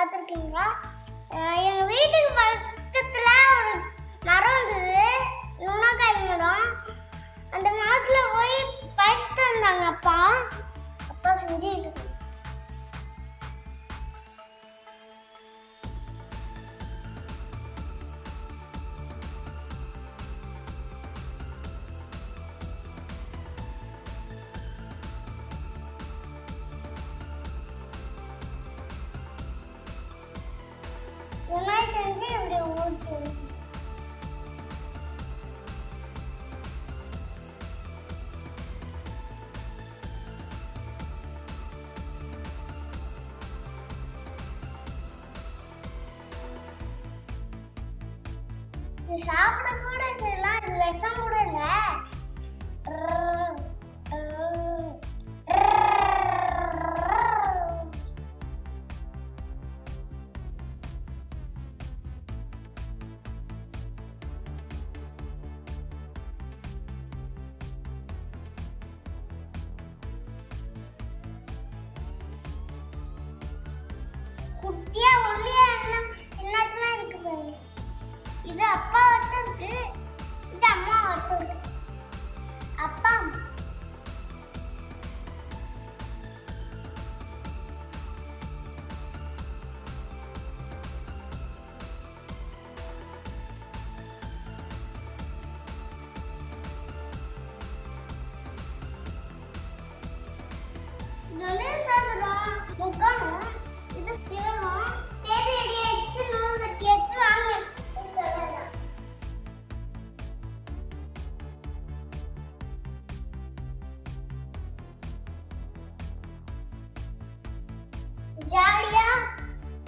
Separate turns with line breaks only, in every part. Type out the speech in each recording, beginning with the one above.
பார்த்துருக்கீங்களா எங்கள் வீட்டுக்கு பக்கத்தில் ஒரு மரம் இருந்தது. நுணக்காய் மரம். அந்த மரத்தில் போய் பறிச்சுட்டு வந்தாங்க அப்பா. இது சாப்பிட கூட செய்யலாம் இது விஷம் கூட இல்ல குட்டியா ஒல்லியா என்ன என்னத்துமா இருக்கு பாருங்க இது அப்பா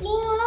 clean